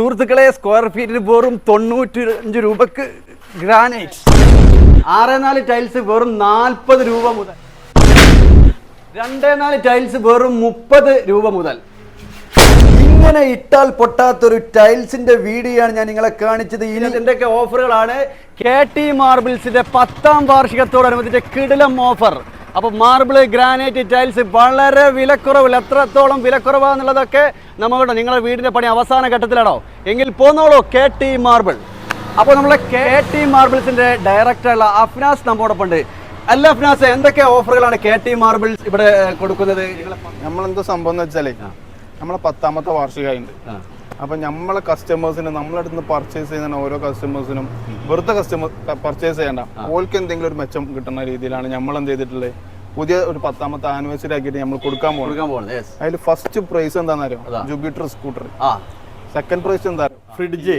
സുഹൃത്തുക്കളെ സ്ക്വയർ ഫീറ്റിന് വെറും തൊണ്ണൂറ്റി അഞ്ച് രൂപക്ക് ഗ്രാനൈറ്റ് ആറ് നാല് ടൈൽസ് വെറും നാൽപ്പത് രൂപ മുതൽ. രണ്ടേ നാല് ടൈൽസ് വെറും മുപ്പത് രൂപ മുതൽ. ഇങ്ങനെ ഇട്ടാൽ പൊട്ടാത്തൊരു ടൈൽസിന്റെ വീഡിയോ ആണ് ഞാൻ നിങ്ങളെ കാണിച്ചത്. ഇനി എന്തൊക്കെ ഓഫറുകളാണ് കെ ടി മാർബിൾസിന്റെ പത്താം വാർഷികത്തോടനുബന്ധിച്ച് കിടിലം ഓഫർ അപ്പൊ മാർബിൾ ഗ്രാനൈറ്റ് ടൈൽസ് വളരെ വിലക്കുറവിൽ എത്രത്തോളം വിലക്കുറവാന്നുള്ളതൊക്കെ നമ്മുടെ നിങ്ങളുടെ വീടിന്റെ പണി അവസാന ഘട്ടത്തിലാണോ? എങ്കിൽ പോന്നോളൂ കെ ടി മാർബിൾ അപ്പോൾ നമ്മളെ കെ ടി മാർബിൾസിന്റെ ഡയറക്ടറുള്ള അഫ്നാസ് നമ്മോടൊപ്പം ഉണ്ട് അല്ല അഫ്നാസ് എന്തൊക്കെ ഓഫറുകളാണ് കെ ടി മാർബിൾസ് ഇവിടെ കൊടുക്കുന്നത്? നമ്മളെന്തോ സംഭവം എന്ന് വെച്ചാലേ നമ്മളെ പത്താമത്തെ വാർഷികമായിട്ടുണ്ട്. അപ്പൊ നമ്മളെ കസ്റ്റമേഴ്സിന് നമ്മളടുത്ത് നിന്ന് പർച്ചേസ് ചെയ്യുന്ന ഓരോ കസ്റ്റമേഴ്സിനും വെറുതെ കസ്റ്റമേഴ്സ് പർച്ചേസ് ചെയ്യണ്ട. ഓൾക്ക് എന്തെങ്കിലും ഒരു മെച്ചം കിട്ടുന്ന രീതിയിലാണ് നമ്മൾ എന്ത് ചെയ്തിട്ടുള്ളത്. പുതിയ ഒരു പത്താമത്തെ ആനിവേഴ്സറി ആക്കിയിട്ട് നമ്മൾ കൊടുക്കാൻ പോകുന്നത് അതിൽ ഫസ്റ്റ് പ്രൈസ് എന്താണെന്നറിയോ ജുപിറ്റർ സ്കൂട്ടർ സെക്കൻഡ് പ്രൈസ് എന്താ? Fridge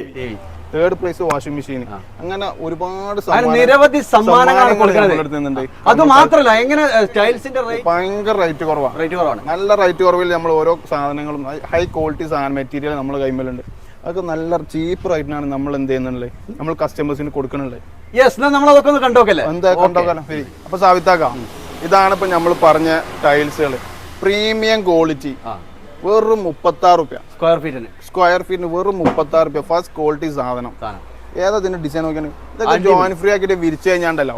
third prize washing machine അങ്ങനെ ഒരുപാട് നിരവധി സമ്മാനങ്ങളാണ് കൊടുക്കുന്നത്. അത് മാത്രല്ല എങ്ങനെ ടൈൽസിന്റെ ഭയങ്കര റേറ്റ് കുറവാണ്. റേറ്റ് കുറവാണ്. നല്ല റേറ്റ് കുറവിൽ നമ്മൾ ഓരോ സാധനങ്ങളും ഹൈ ക്വാളിറ്റി സാധനം മെറ്റീരിയൽ നമ്മൾ കൈമലുണ്ട്. അതൊക്കെ നല്ല ചീപ്പ് റേറ്റിനാണ് നമ്മൾ എന്ത് ചെയ്യുന്നുള്ളത്. നമ്മൾ കസ്റ്റമേഴ്സിന് കൊടുക്കണുള്ളത് യെസ് നമ്മൾ അതൊക്കെ ഒന്ന് കണ്ടോക്കല്ലേ? എന്താ കൊണ്ടോക്കാലോ? ശരി. അപ്പൊ സാവിത്താക്കാം ഇതാണ് ഇപ്പൊ നമ്മൾ പറഞ്ഞ ടൈൽസുകൾ പ്രീമിയം ക്വാളിറ്റി വെറും മുപ്പത്തി ആറ് സ്ക്വയർ ഫീറ്റിന് സ്ക്വയർ ഫീറ്റിന് വെറും മുപ്പത്തി ആറ് രൂപ ഫസ്റ്റ് ക്വാളിറ്റി സാധനം. ഏതാ ഇതിന്റെ ഡിസൈൻ നോക്കിയാണ് ഇതൊക്കെ ജോയിൻ ഫ്രീ ആക്കിയിട്ട് വിരിച്ചു കഴിഞ്ഞാണ്ടല്ലോ.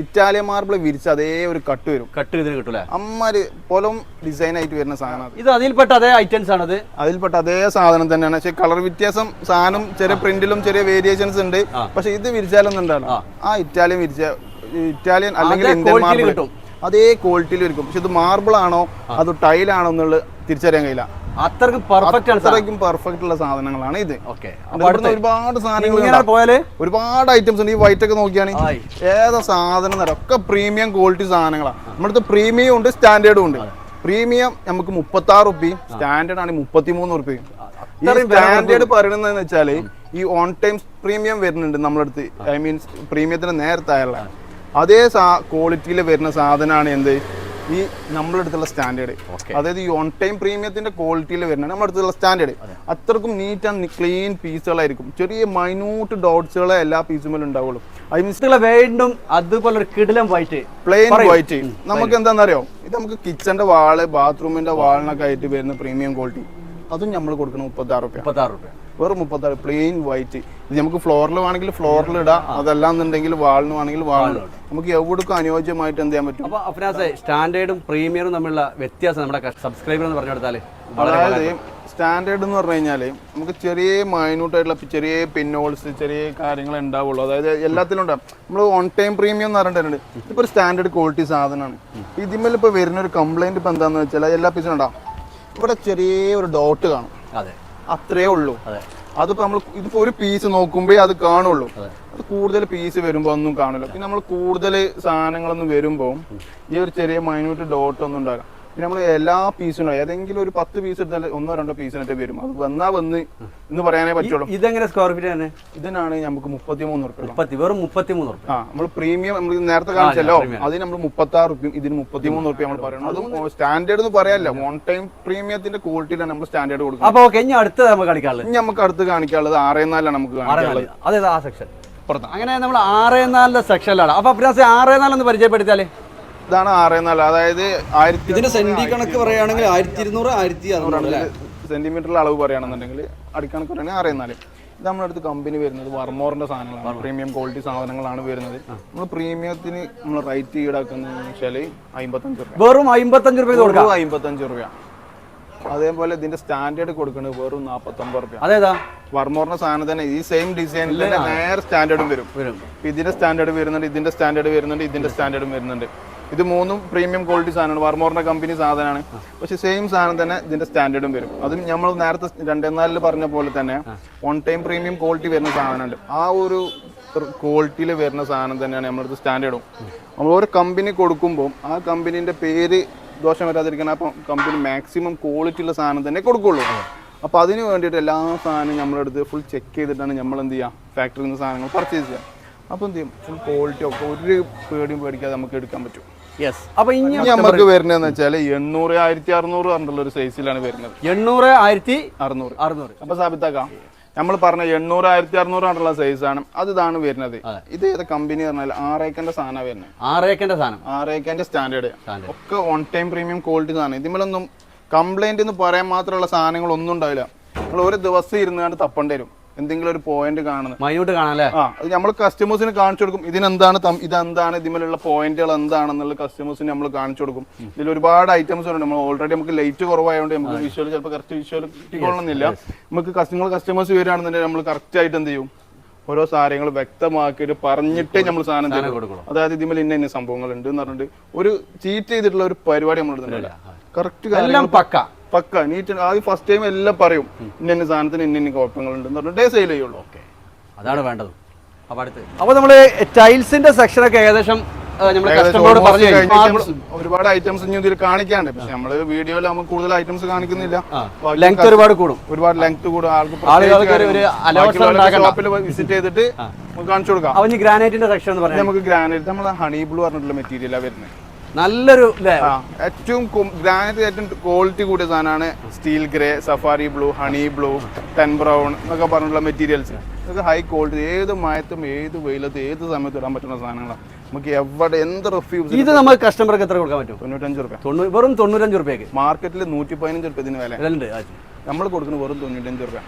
ഇറ്റാലിയൻ മാർബിൾ വിരിച്ച് അതേ ഒരു കട്ട് വരും. കട്ട് ചെയ്തിന് കിട്ടൂല? അമ്മാര് പൊലം ഡിസൈൻ ആയിട്ട് വരുന്ന സാധനം അത്. ഇത് അതിൽപ്പെട്ട അതേ ഐറ്റംസ് ആണ് അതിൽപ്പെട്ട അതേ സാധനം തന്നെയാണ്. പക്ഷെ കളർ വ്യത്യാസം സാധനം ചെറിയ പ്രിന്റിലും ചെറിയ വേരിയേഷൻസ് ഉണ്ട്. പക്ഷെ ഇത് വിരിച്ചാലൊന്നുണ്ടാണ് ആ. ഇറ്റാലിയൻ വിരിച്ച ഇറ്റാലിയൻ അല്ലെങ്കിൽ അതേ ഇന്ത്യൻ മാർബിൾ. അതേ ക്വാളിറ്റിയിൽ ഇരിക്കും പക്ഷെ ഇത് മാർബിൾ ആണോ? അത് ടൈലാണോ എന്നുള്ളത് തിരിച്ചറിയാൻ കഴിയില്ല. അത്രയ്ക്ക് പെർഫെക്റ്റ് ആണ് അത്രയ്ക്കും പെർഫെക്റ്റ് ഉള്ള സാധനങ്ങളാണ് ഇത്. ഓക്കെ ഒരുപാട് സാധനങ്ങൾ പോയാലേ? ഒരുപാട് ഐറ്റംസ് ഉണ്ട്. ഈ വൈറ്റ് ഒക്കെ നോക്കിയാണെങ്കിൽ. ഏതാ സാധനം ഒക്കെ പ്രീമിയം ക്വാളിറ്റി സാധനങ്ങളാണ് നമ്മുടെ പ്രീമിയം ഉണ്ട് സ്റ്റാൻഡേർഡും ഉണ്ട്. പ്രീമിയം നമുക്ക് മുപ്പത്തി ആറ് റുപ്യയും സ്റ്റാൻഡേർഡ് ആണ് മുപ്പത്തി മൂന്ന് റുപ്യയും സ്റ്റാൻഡേർഡ് പറയുന്നതെന്ന് വെച്ചാൽ ഈ ഓൺ ടൈം പ്രീമിയം വരുന്നുണ്ട് നമ്മളടുത്ത്. ഐ മീൻസ് പ്രീമിയത്തിന് നേരത്തായുള്ള. അതേ ക്വാളിറ്റിയിൽ വരുന്ന സാധനമാണ് എന്ത്? ഈ നമ്മുടെ അടുത്തുള്ള സ്റ്റാൻഡേർഡ് അതായത് ഈ ഓൺ ടൈം പ്രീമിയത്തിന്റെ ക്വാളിറ്റിയിൽ വരുന്ന നമ്മുടെ അടുത്തുള്ള സ്റ്റാൻഡേർഡ് അത്രക്കും നീറ്റ് ആൻഡ് ക്ലീൻ പീസുകളായിരിക്കും. ചെറിയ മൈന്യൂട്ട് ഡോട്ട്സുകളെ എല്ലാ പീസുമേലും ഉണ്ടാവുള്ളൂ. ഐ മീൻസ് വീണ്ടും അതുപോലെ ഒരു കിടിലം വൈറ്റ് പ്ലെയിൻ വൈറ്റ് നമുക്ക് എന്താണെന്നറിയോ? ഇത് നമുക്ക് കിച്ചന്റെ വാൾ ബാത്റൂമിന്റെ വാളിനൊക്കെ ആയിട്ട് വരുന്ന പ്രീമിയം ക്വാളിറ്റി അതും നമ്മൾ കൊടുക്കണം മുപ്പത്തി ആറ് റുപ്യ. മുപ്പത്തി ആറ് റുപ്യ. വെറും മുപ്പത്താറ് പ്ലെയിൻ വൈറ്റ് ഇത് നമുക്ക് ഫ്ലോറിൽ വേണമെങ്കിൽ ഫ്ലോറിൽ ഇടാം. അതല്ല എന്നുണ്ടെങ്കിൽ വാളിന് വേണമെങ്കിൽ വാളിന് നമുക്ക് എവിടേക്കും അനുയോജ്യമായിട്ട് എന്ത് ചെയ്യാൻ പറ്റും? അപ്പൊ അഫ്നാസെ സ്റ്റാൻഡേർഡും പ്രീമിയറും തമ്മിലുള്ള വ്യത്യാസം നമ്മുടെ സബ്സ്ക്രൈബർ എന്ന് പറഞ്ഞു കൊടുത്താൽ അതായത് സ്റ്റാൻഡേർഡ് എന്ന് പറഞ്ഞു കഴിഞ്ഞാൽ നമുക്ക് ചെറിയ മൈന്യൂട്ട് ആയിട്ടുള്ള ചെറിയ പിന്നോൾസ് ചെറിയ കാര്യങ്ങൾ ഉണ്ടാവുള്ളൂ. അതായത് എല്ലാത്തിലും ഉണ്ടാവും. നമ്മൾ ഓൺ ടൈം പ്രീമിയം എന്ന് പറഞ്ഞിട്ടുണ്ട് ഇപ്പോൾ ഒരു സ്റ്റാൻഡേർഡ് ക്വാളിറ്റി സാധനമാണ്. ഇതിന്മേൽ ഇപ്പോൾ വരുന്ന ഒരു കംപ്ലൈന്റ് ഇപ്പൊ എന്താണെന്ന് വെച്ചാൽ എല്ലാ പീസിനും ഉണ്ടാവും. ഇവിടെ ചെറിയ ഒരു ഡോട്ട് കാണും. അതെ. അത്രേ ഉള്ളൂ. അതെ. അതിപ്പോ നമ്മൾ ഇതിപ്പോ ഒരു പീസ് നോക്കുമ്പോ അത് കാണുള്ളൂ. അത്. കൂടുതൽ പീസ് വരുമ്പോ ഒന്നും കാണില്ല പിന്നെ നമ്മൾ കൂടുതൽ സാധനങ്ങളൊന്നും വരുമ്പോൾ ഈ ഒരു ചെറിയ മൈന്യൂട്ട് ഡോട്ട് ഒന്നും ഉണ്ടാകാം പിന്നെ നമ്മൾ എല്ലാ പീസിനും ഏതെങ്കിലും ഒരു പത്ത് പീസ് എടുത്താൽ ഒന്നോ രണ്ടോ പീസിനൊക്കെ വരും. അത് വന്നാ വന്ന് എന്ന് പറയാനേ പറ്റുള്ളൂ. ഇതെങ്ങനെ സ്ക്വയർ ഫീറ്റ് ആണ്? ഇതിനാണ് നമുക്ക് മുപ്പത്തിമൂന്ന് റുപ്യ മുപ്പത്തി വെറും മുപ്പത്തി മൂന്ന് റുപ്യ ആ നമ്മൾ പ്രീമിയം നമ്മൾ നേരത്തെ കാണിച്ചല്ലോ. അതിന് നമ്മൾ മുപ്പത്തി ആറ് റുപ്യം ഇതിന് മുപ്പത്തിമൂന്ന് റുപ്യ നമ്മൾ പറയുന്നത് അതും സ്റ്റാൻഡേർഡ് എന്ന് പറയാല്ല ഓൺ ടൈം പ്രീമിയത്തിന്റെ ക്വാളിറ്റിയിലാണ് നമ്മൾ സ്റ്റാൻഡേർഡ് കൊടുക്കുന്നത്. അപ്പൊ ഓക്കെ ഇനി അടുത്തത് നമുക്ക് കളിക്കാനുള്ളത് ഇനി നമുക്ക് അടുത്ത് കാണിക്കാനുള്ളത് ആറേ നാലാണ് നമുക്ക് കാണിക്കാനുള്ളത്. അതെ ആ സെക്ഷൻ അങ്ങനെ നമ്മൾ ആറേ നാലിന്റെ സെക്ഷനിലാണ് അപ്പൊ അഭ്യാസം ആറേ നാലെന്ന് പരിചയപ്പെടുത്തിയാൽ? ഇതാണ് ആറ് നാല്. അതായത് ആയിരത്തി ഇതിന്റെ സെന്റി കണക്ക് പറയുകയാണെങ്കിൽ ആയിരത്തി ഇരുന്നൂറ് ആയിരത്തി അറുന്നൂറ് സെന്റിമീറ്ററിൽ അളവ് പറയുകയാണെന്നുണ്ടെങ്കിൽ അടിക്കണക്ക് പറയുകയാണെങ്കിൽ ആറ് നാല്. ഇത് നമ്മുടെ അടുത്ത് കമ്പനി വരുന്നത് വർമോറിന്റെ സാധനങ്ങളാണ്. പ്രീമിയം ക്വാളിറ്റി സാധനങ്ങളാണ് വരുന്നത്. നമ്മൾ പ്രീമിയത്തിന് നമ്മൾ റേറ്റ് ഈടാക്കുന്ന വെച്ചാൽ അമ്പത്തഞ്ച് രൂപ. വെറും അമ്പത്തഞ്ച് രൂപ അമ്പത്തഞ്ച് രൂപ. അതേപോലെ ഇതിന്റെ സ്റ്റാൻഡേർഡ് കൊടുക്കുന്നത് വെറും നാപ്പത്തൊമ്പത് രൂപ. അതേതാ? വർമോറിന്റെ സാധനം തന്നെ ഈ സെയിം ഡിസൈനിൽ തന്നെ നേരെ സ്റ്റാൻഡേർഡും വരും. ഇതിന്റെ സ്റ്റാൻഡേർഡ് വരുന്നുണ്ട് ഇതിന്റെ സ്റ്റാൻഡേർഡ് വരുന്നുണ്ട് ഇതിന്റെ സ്റ്റാൻഡേർഡും വരുന്നുണ്ട്. ഇത് മൂന്നും പ്രീമിയം ക്വാളിറ്റി സാധനമാണ്. വർമോറിന്റെ കമ്പനി സാധനമാണ്. പക്ഷെ സെയിം സാധനം തന്നെ ഇതിന്റെ സ്റ്റാൻഡേർഡും വരും. അതും നമ്മൾ നേരത്തെ രണ്ടേ നാലിൽ പറഞ്ഞ പോലെ തന്നെ വൺ ടൈം പ്രീമിയം ക്വാളിറ്റി വരുന്ന സാധനമുണ്ട്. ആ ഒരു ക്വാളിറ്റിയിൽ വരുന്ന സാധനം തന്നെയാണ് നമ്മളടുത്ത് സ്റ്റാൻഡേർഡും നമ്മൾ ഒരു കമ്പനി കൊടുക്കുമ്പോൾ ആ കമ്പനീന്റെ പേര് ദോഷം വരാതിരിക്കാൻ അപ്പം കമ്പനി മാക്സിമം ക്വാളിറ്റി ഉള്ള സാധനം തന്നെ കൊടുക്കുള്ളൂ. അപ്പോൾ അതിന് വേണ്ടിയിട്ട് എല്ലാ സാധനവും നമ്മളെടുത്ത് ഫുൾ ചെക്ക് ചെയ്തിട്ടാണ് നമ്മൾ എന്ത് ചെയ്യുക ഫാക്ടറിയിൽ നിന്ന് സാധനങ്ങൾ പർച്ചേസ് ചെയ്യുക അപ്പോൾ എന്ത് ചെയ്യും? ഫുൾ ക്വാളിറ്റി ഒക്കെ ഒരു പേടിയും പേടിക്കാതെ നമുക്ക് എടുക്കാൻ പറ്റും. അപ്പൊ ഇനി നമുക്ക് വരുന്നതെന്ന് വെച്ചാൽ എണ്ണൂറ് ആയിരത്തി അറുന്നൂറ് പറഞ്ഞിട്ടുള്ള ഒരു സൈസിലാണ് വരുന്നത്. എണ്ണൂറ് ആയിരത്തി അറുന്നൂറ്. അറുന്നൂറ്. അപ്പൊ സാബിത്താക്കാം. നമ്മൾ പറഞ്ഞ എണ്ണൂറ് ആയിരത്തി അറുന്നൂറ് ആയിട്ടുള്ള സൈസാണ് അത് ഇതാണ് വരുന്നത്. ഇത് ഏത് കമ്പനി പറഞ്ഞാൽ ആറേക്കന്റെ സാധനം വരുന്നത്. ആറേക്കന്റെ സാധനം. ആറേക്കന്റെ സ്റ്റാൻഡേർഡ് ഒക്കെ ഓൺ ടൈം പ്രീമിയം ക്വാളിറ്റി സാധനം. ഇതിമലൊന്നും കംപ്ലൈന്റ് എന്ന് പറയാൻ മാത്രമുള്ള സാധനങ്ങൾ ഒന്നും ഉണ്ടാവില്ല. നമ്മൾ ഒരു ദിവസം ഇരുന്നാണ്ട് തപ്പേണ്ടി വരും. എന്തെങ്കിലും ഒരു പോയിന്റ് കാണുന്നത്. മൈന്യൂട്ട് കാണാല്ലേ? ആ അത് നമ്മൾ കസ്റ്റമേഴ്സിന് കാണിച്ചു കൊടുക്കും. ഇതിനെന്താണ് ഇതെന്താണ് ഇതിമേലുള്ള പോയിന്റുകൾ എന്താണെന്നുള്ള കസ്റ്റമേഴ്സിന് നമ്മൾ കാണിച്ചു കൊടുക്കും. ഇതിൽ ഒരുപാട് ഐറ്റംസ് ഉണ്ട് നമ്മൾ ഓൾറെഡി നമുക്ക് ലൈറ്റ് കുറവായതുകൊണ്ട് നമുക്ക് വിഷ്വൽ ചിലപ്പോൾ കറക്റ്റ് വിഷ്വൽ കിട്ടിക്കൊള്ളണമെന്നില്ല നമുക്ക് കസ്റ്റമർ കസ്റ്റമേഴ്സ് വരികയാണെന്നുണ്ടെങ്കിൽ നമ്മൾ കറക്റ്റ് ആയിട്ട് എന്ത് ചെയ്യും? ഓരോ സാധനങ്ങൾ വ്യക്തമാക്കിയിട്ട് പറഞ്ഞിട്ടേ നമ്മൾ സാധനം തരും. അതായത് ഇതിമേൽ ഇന്ന ഇന്ന സംഭവങ്ങൾ ഉണ്ട് എന്ന് പറഞ്ഞിട്ട് ഒരു ചീറ്റ് ചെയ്തിട്ടുള്ള ഒരു പരിപാടി നമ്മൾ കറക്റ്റ് എല്ലാം പക്ക. പക്ക. നീറ്റ് ആദ്യം ഫസ്റ്റ് ടൈം എല്ലാം പറയും. ഇന്ന ഇന്ന സാധനത്തിന് ഇന്ന ഇന്ന കുഴപ്പങ്ങളുണ്ട് എന്ന് പറഞ്ഞിട്ടേ സെയിൽ ചെയ്യുള്ളൂ. ഓക്കെ അതാണ് വേണ്ടത്. അപ്പൊ അടുത്ത്. അപ്പോൾ നമ്മൾ ടൈൽസിന്റെ സെക്ഷനൊക്കെ ഏകദേശം നമ്മൾ. ഒരുപാട് ഐറ്റംസ് ഇനി ഇതിൽ കാണിക്കാണ്ട്. പക്ഷെ നമ്മൾ വീഡിയോയിൽ നമുക്ക് കൂടുതൽ ഐറ്റംസ് കാണിക്കുന്നില്ല. ലെങ്ത് ഒരുപാട് കൂടും. ഒരുപാട് ലെങ്ത് കൂടും. ആൾക്ക് വിസിറ്റ് ചെയ്തിട്ട് നമുക്ക് കാണിച്ചു കൊടുക്കാം. ഗ്രാനൈറ്റിന്റെ സെക്ഷൻ നമുക്ക് ഗ്രാനൈറ്റ് നമ്മൾ ഹണി ബ്ലൂ പറഞ്ഞിട്ടുള്ള മെറ്റീരിയലാണ് വരുന്നത്. നല്ലൊരു ഏറ്റവും ഗ്രാനൈറ്റ് ഏറ്റവും ക്വാളിറ്റി കൂടിയ സാധനമാണ് steel grey safari blue honey blue tan brown എന്നൊക്കെ പറഞ്ഞിട്ടുള്ള മെറ്റീരിയൽസ് ഇതൊക്കെ ഹൈ ക്വാളിറ്റി ഏത് മയത്തും ഏത് വെയിലത്തും ഏത് സമയത്തും ഇടാൻ പറ്റുന്ന സാധനങ്ങളാണ് നമുക്ക് എവിടെ എന്ത് റിഫ്യൂസ് ഇത് നമുക്ക് കസ്റ്റമർക്ക് എത്ര കൊടുക്കാൻ പറ്റും? തൊണ്ണൂറ്റഞ്ച് റുപ്യ. വെറും തൊണ്ണൂറ്റഞ്ച് റുപ്യക്ക്? മാർക്കറ്റിൽ നൂറ്റി പതിനഞ്ച് റുപ്യ ഇതിന് വില. നമ്മൾ കൊടുക്കുന്നത് വെറും തൊണ്ണൂറ്റഞ്ച് റുപ്യ.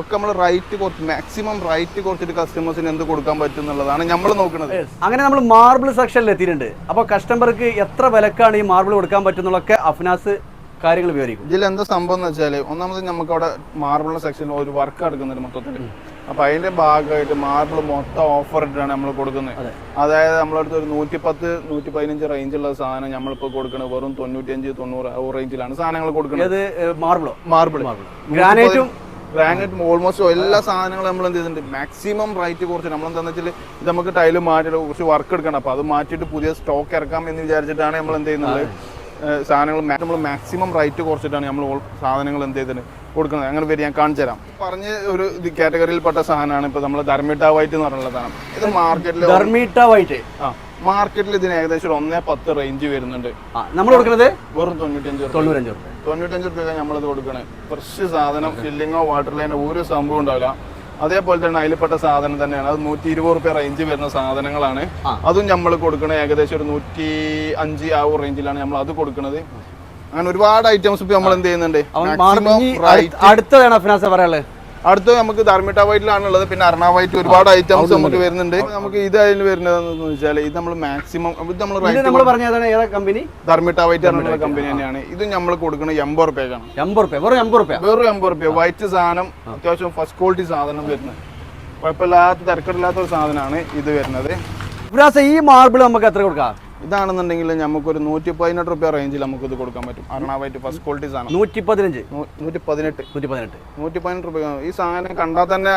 ഒക്കെ നമ്മൾ റൈറ്റ് കുറച്ച് മാക്സിമം റൈറ്റ് കുറച്ചിട്ട് കസ്റ്റമേഴ്സിന് എന്ത് കൊടുക്കാൻ പറ്റും എന്നുള്ളതാണ് നമ്മൾ നോക്കുന്നത് അങ്ങനെ നമ്മൾ മാർബിൾ സെക്ഷനിൽ എത്തിയിട്ടുണ്ട്. അപ്പോൾ കസ്റ്റമർക്ക് എത്ര വിലക്കാണ് ഈ മാർബിൾ കൊടുക്കാൻ പറ്റുന്നുള്ളൊക്കെ അഫ്നാസ് കാര്യങ്ങൾ വിവരിക്കും. ഇതിൽ എന്താ സംഭവം എന്ന് വെച്ചാൽ ഒന്നാമത് നമുക്ക് അവിടെ മാർബിൾ സെക്ഷനിൽ ഒരു വർക്ക് എടുക്കുന്നുണ്ട് മൊത്തത്തിൽ അപ്പൊ അതിന്റെ ഭാഗമായിട്ട് മാർബിൾ മൊത്തം ഓഫർ ഇട്ടാണ് നമ്മൾ കൊടുക്കുന്നത്. അതായത് നമ്മളടുത്ത് ഒരു നൂറ്റി പത്ത് നൂറ്റി പതിനഞ്ച് റേഞ്ചുള്ള സാധനം നമ്മളിപ്പോ കൊടുക്കുന്നത് വെറും തൊണ്ണൂറ്റി അഞ്ച് തൊണ്ണൂറ് ആ റേഞ്ചിലാണ് സാധനങ്ങൾ കൊടുക്കുന്നത് മാർബിൾ മാർബിളോ മാർബിൾ ഗ്രാനൈറ്റും ഗ്രാനൈറ്റ് ഓൾമോസ്റ്റ് എല്ലാ സാധനങ്ങളും നമ്മൾ എന്ത് ചെയ്യുന്നുണ്ട്. മാക്സിമം റൈറ്റ് കുറച്ച്. നമ്മൾ എന്താണെന്ന് വെച്ചാൽ ഇത് നമുക്ക് ടൈൽ മാറ്റി കുറച്ച് വർക്ക് എടുക്കണം. അപ്പോൾ അത് മാറ്റിയിട്ട് പുതിയ സ്റ്റോക്ക് ഇറക്കാം എന്ന് വിചാരിച്ചിട്ടാണ് നമ്മൾ എന്ത് ചെയ്യുന്നത്. സാധനങ്ങൾ നമ്മൾ മാക്സിമം റൈറ്റ് കുറച്ചിട്ടാണ് നമ്മൾ സാധനങ്ങൾ എന്ത് ചെയ്തിട്ട് കൊടുക്കുന്നത്. അങ്ങനെ വരും. ഞാൻ കാണിച്ചു തരാം. പറഞ്ഞ ഒരു കാറ്റഗറിയിൽപ്പെട്ട സാധനമാണ്. ഇപ്പോൾ നമ്മൾ ധർമ്മിട്ട വൈറ്റ് എന്ന് പറഞ്ഞുള്ള സാധനം. ഇത് മാർക്കറ്റിൽ ധർമ്മിട്ട വൈറ്റ് ആ. മാർക്കറ്റിൽ ഇതിന് ഏകദേശം ഒന്നേ പത്ത് റേഞ്ച് വരുന്നുണ്ട്. നമ്മൾ കൊടുക്കുന്നത്? വെറും തൊണ്ണൂറ്റഞ്ച്. തൊണ്ണൂറ്റഞ്ച് റുപ്യ തൊണ്ണൂറ്റഞ്ച് റുപ്യ നമ്മളിത് കൊടുക്കണേ. ഫ്രഷ് സാധനം ഫില്ലിങ്ങോ വാട്ടർ ലൈനോ ഒരു സംഭവം ഉണ്ടാവില്ല. അതേപോലെ തന്നെ അതിൽപ്പെട്ട സാധനം തന്നെയാണ്. അത് നൂറ്റി ഇരുപത് റുപ്യ റേഞ്ച് വരുന്ന സാധനങ്ങളാണ്. അതും നമ്മൾ കൊടുക്കണ ഏകദേശം ഒരു നൂറ്റി അഞ്ച് ആ ഒരു റേഞ്ചിലാണ് നമ്മൾ അത് കൊടുക്കുന്നത് അങ്ങനെ ഒരുപാട് ഐറ്റംസ് ഇപ്പൊ നമ്മൾ എന്ത് ചെയ്യുന്നുണ്ട്. അടുത്തതാണ് പറയാനുള്ളത്. അടുത്ത് നമുക്ക് ധർമ്മിട്ട വൈറ്റിലാണുള്ളത് പിന്നെ അർണ വൈറ്റ് ഒരുപാട് ഐറ്റംസ് നമുക്ക് വരുന്നുണ്ട്. നമുക്ക് ഇത് അതിൽ വരുന്നതെന്ന് വെച്ചാൽ ഇത് നമ്മൾ മാക്സിമം ഇത് നമ്മൾ പറഞ്ഞതാണ് ഏതാ കമ്പനി ധർമ്മിട്ട വൈറ്റ് എന്നുള്ള കമ്പനി തന്നെയാണ്. ഇത് നമ്മൾ കൊടുക്കുന്നത് എൺപത് റുപ്യക്കാണ്. എൺപത് റുപ്യ. വെറും എൺപത് റുപ്യ. വെറും എൺപത് റുപ്യ. വൈറ്റ് സാധനം അത്യാവശ്യം ഫസ്റ്റ് ക്വാളിറ്റി സാധനം വരുന്നത്. കുഴപ്പമില്ലാത്ത തിരക്കടില്ലാത്ത ഒരു സാധനമാണ് ഇത് വരുന്നത്. ഈ മാർബിൾ നമുക്ക് എത്ര കൊടുക്കാം? ഇതാണെന്നുണ്ടെങ്കിൽ നമുക്കൊരു നൂറ്റി പതിനെട്ട് റുപ്യ റേഞ്ചിൽ നമുക്ക് ഇത് കൊടുക്കാൻ പറ്റും. അരണ വൈറ്റ് ഫസ്റ്റ് ക്വാളിറ്റി സാധനം. നൂറ്റി പതിനഞ്ച് നൂറ്റി പതിനെട്ട് നൂറ്റി പതിനെട്ട് നൂറ്റി പതിനെട്ട് റുപ്യ. ഈ സാധനം കണ്ടാൽ തന്നെ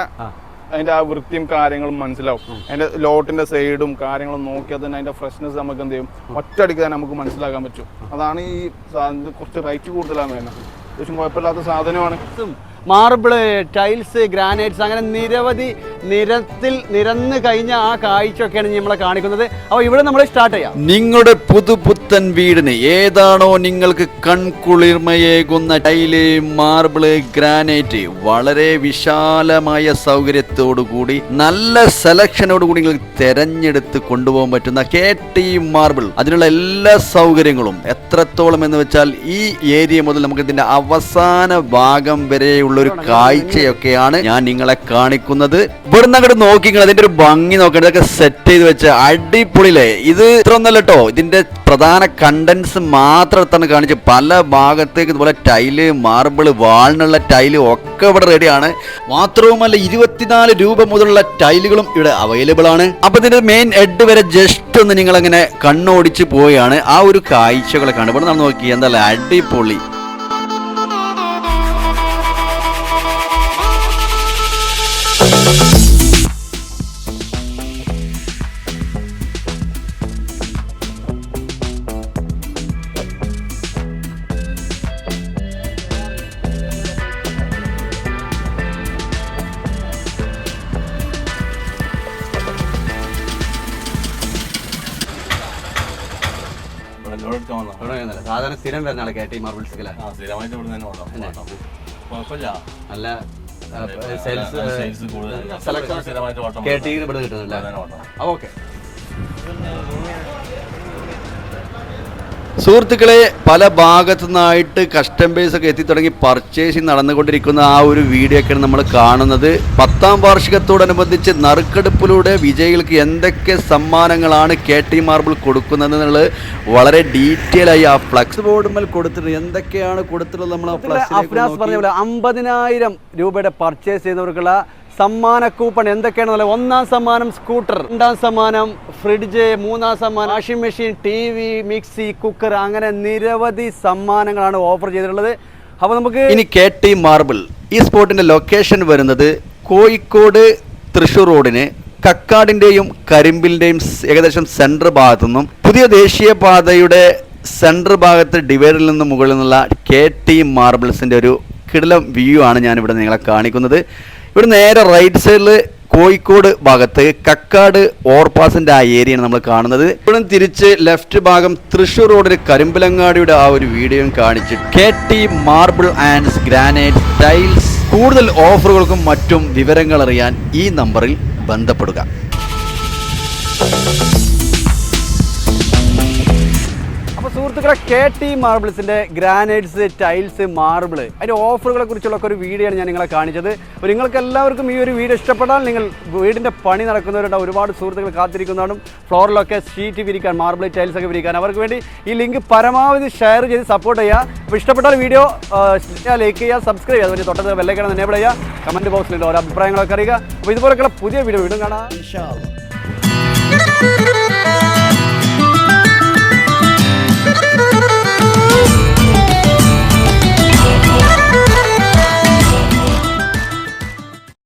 അതിന്റെ ആ വൃത്തിയും കാര്യങ്ങളും മനസ്സിലാവും. അതിന്റെ ലോട്ടിന്റെ സൈഡും കാര്യങ്ങളും നോക്കിയാൽ തന്നെ അതിന്റെ ഫ്രഷ്നെസ് നമുക്ക് എന്ത് ചെയ്യും? ഒറ്റയടിക്ക് തന്നെ നമുക്ക് മനസ്സിലാക്കാൻ പറ്റും. അതാണ് ഈ സാധനത്തിന് കുറച്ച് റേറ്റ് കൂടുതലാണ് വേണം അത്യാവശ്യം കുഴപ്പമില്ലാത്ത സാധനമാണ്. മാർബിൾ ടൈൽസ് ഗ്രാനൈറ്റ്സ് അങ്ങനെ നിരവധി നിരത്തിൽ നിരന്ന് കഴിഞ്ഞ ആ കാഴ്ചയൊക്കെയാണ് നമ്മളെ കാണിക്കുന്നത്. അപ്പോൾ ഇവിടെ നമ്മൾ സ്റ്റാർട്ട് ചെയ്യാം. നിങ്ങളുടെ പുതുപുത്തൻ വീടിന് ഏതാണോ നിങ്ങൾക്ക് കൺകുളിർമയേകുന്ന ടൈൽ മാർബിൾ ഗ്രാനൈറ്റ് വളരെ വിശാലമായ സൗകര്യത്തോടു കൂടി നല്ല സെലക്ഷനോട് കൂടി നിങ്ങൾക്ക് തെരഞ്ഞെടുത്ത് കൊണ്ടുപോകാൻ പറ്റുന്ന കെ ടി മാർബിൾ. അതിനുള്ള എല്ലാ സൗകര്യങ്ങളും എത്രത്തോളം എന്ന് വെച്ചാൽ ഈ ഏരിയ മുതൽ നമുക്ക് ഇതിന്റെ അവസാന ഭാഗം വരെയുള്ള ഒരു കാഴ്ചയൊക്കെയാണ് ഞാൻ നിങ്ങളെ കാണിക്കുന്നത്. ഇവിടുന്ന് അങ്ങോട്ട് നോക്കി നിങ്ങൾ അതിന്റെ ഒരു ഭംഗി നോക്കണം ഇതൊക്കെ സെറ്റ് ചെയ്ത് വെച്ച് അടിപൊളിയില്ലേ? ഇത് ഇത്ര ഒന്നല്ല കേട്ടോ ഇതിന്റെ പ്രധാന കണ്ടൻസ് മാത്രം എടുത്താണ് കാണിച്ച് പല ഭാഗത്തേക്ക് ഇതുപോലെ ടൈൽ മാർബിൾ വാളിനുള്ള ടൈൽ ഒക്കെ ഇവിടെ റെഡിയാണ് മാത്രവുമല്ല ഇരുപത്തിനാല് രൂപ മുതലുള്ള ടൈലുകളും ഇവിടെ അവൈലബിൾ ആണ്. അപ്പൊ ഇതിന്റെ മെയിൻ ഹെഡ് വരെ ജസ്റ്റ് ഒന്ന് നിങ്ങൾ അങ്ങനെ കണ്ണോടിച്ച് പോവുകയാണ്. ആ ഒരു കാഴ്ചകളെ കാണും. ഇവിടെ നമ്മൾ നോക്കി എന്തായാലും അടിപൊളി. സാധാരണ സ്ഥിരം വരുന്ന ആളെ കേട്ടി മാർബിൾസിലെ സ്ഥിരമായിട്ട് ഇവിടെ തന്നെ ഉണ്ടോ കുഴപ്പമില്ല. നല്ല സെയിൽസ് സെലക്ഷൻ സ്ഥിരമായിട്ട് കെ ടി ഇവിടെ കിട്ടുന്നില്ല ഓക്കെ. സുഹൃത്തുക്കളെ പല ഭാഗത്തു നിന്നായിട്ട് കസ്റ്റമേഴ്സ് ഒക്കെ എത്തിത്തുടങ്ങി പർച്ചേസിങ് നടന്നുകൊണ്ടിരിക്കുന്ന ആ ഒരു വീഡിയോ ഒക്കെയാണ് നമ്മൾ കാണുന്നത്. പത്താം വാർഷികത്തോടനുബന്ധിച്ച് നറുക്കെടുപ്പിലൂടെ വിജയികൾക്ക് എന്തൊക്കെ സമ്മാനങ്ങളാണ് കെ ടി മാർബിൾ കൊടുക്കുന്നത് എന്നുള്ളത് വളരെ ഡീറ്റെയിൽ ആയി ആ ഫ്ലക്സ് ബോർഡുമേൽ കൊടുത്തിട്ടുണ്ട്. എന്തൊക്കെയാണ് കൊടുത്തിട്ടുള്ളത് നമ്മൾ ആ അഫ്നാസ് പറഞ്ഞ പോലെ അമ്പതിനായിരം രൂപയുടെ പർച്ചേസ് ചെയ്തവർക്കുള്ള സമ്മാന കൂപ്പൺ എന്തൊക്കെയാണ് എന്തൊക്കെയാണെന്നല്ല ഒന്നാം സമ്മാനം സ്കൂട്ടർ രണ്ടാം സമ്മാനം ഫ്രിഡ്ജ് മൂന്നാം സമ്മാനം washing machine T V mixie cooker അങ്ങനെ നിരവധി സമ്മാനങ്ങളാണ് ഓഫർ ചെയ്തിട്ടുള്ളത്. അപ്പോൾ നമുക്ക് ഇനി കെ ടി മാർബിൾ ഈ സ്പോട്ടിന്റെ ലൊക്കേഷൻ വരുന്നത് കോഴിക്കോട് തൃശ്ശൂർ റോഡിന് കക്കാടിന്റെയും കരിമ്പിലിന്റെയും ഏകദേശം സെൻട്രൽ ഭാഗത്തു നിന്നും പുതിയ ദേശീയപാതയുടെ സെൻട്രൽ ഭാഗത്ത് ഡിവൈഡിൽ നിന്ന് മുകളിൽ നിന്നുള്ള കെ ടി മാർബിൾസിന്റെ ഒരു കിടലം വ്യൂ ആണ് ഞാനിവിടെ നിങ്ങളെ കാണിക്കുന്നത്. ഇവിടെ നേരെ റൈറ്റ് സൈഡിൽ കോഴിക്കോട് ഭാഗത്ത് കക്കാട് ഓവർപാസിന്റെ ആ ഏരിയയാണ് നമ്മൾ കാണുന്നത്. ഇവിടെ തിരിച്ച് ലെഫ്റ്റ് ഭാഗം തൃശ്ശൂർ റോഡിൽ കരിമ്പലങ്ങാടിയുടെ ആ ഒരു വീഡിയോയും കാണിച്ച് K T marble and granite tiles കൂടുതൽ ഓഫറുകൾക്കും മറ്റും വിവരങ്ങൾ അറിയാൻ ഈ നമ്പറിൽ ബന്ധപ്പെടുക. സുഹൃത്തുക്കളെ കെ ടി മാർബിൾസിന്റെ ഗ്രാനൈറ്റ്സ് ടൈൽസ് മാർബിൾ അതിന്റെ ഓഫറുകളെ കുറിച്ചുള്ള ഒരു വീഡിയോ ആണ് ഞാൻ നിങ്ങളെ കാണിച്ചത്. അപ്പോൾ നിങ്ങൾക്ക് എല്ലാവർക്കും ഈ ഒരു വീഡിയോ ഇഷ്ടപ്പെട്ടാൽ നിങ്ങൾ വീടിന്റെ പണി നടക്കുന്നവരുടെ ഒരുപാട് സുഹൃത്തുക്കൾ കാത്തിരിക്കുന്നതാണ്. ഫ്ലോറിലൊക്കെ ഷീറ്റ് വിരിക്കാൻ മാർബിൾ ടൈൽസ് ഒക്കെ വിരിക്കാൻ. അവർക്ക് വേണ്ടി ഈ ലിങ്ക് പരമാവധി ഷെയർ ചെയ്ത് സപ്പോർട്ട് ചെയ്യുക. അപ്പോൾ ഇഷ്ടപ്പെട്ടാൽ വീഡിയോ ലൈക്ക് ചെയ്യുക സബ്സ്ക്രൈബ് ചെയ്യുക. അതുപോലെ തൊട്ടത് ബെല്ലൈക്കണം എനേബിൾ ചെയ്യുക. കമന്റ് ബോക്സിൽ ഓരോ അഭിപ്രായങ്ങളൊക്കെ അറിയുക. അപ്പോൾ ഇതുപോലെയൊക്കെയുള്ള പുതിയ വീഡിയോ വീണ്ടും കാണാം.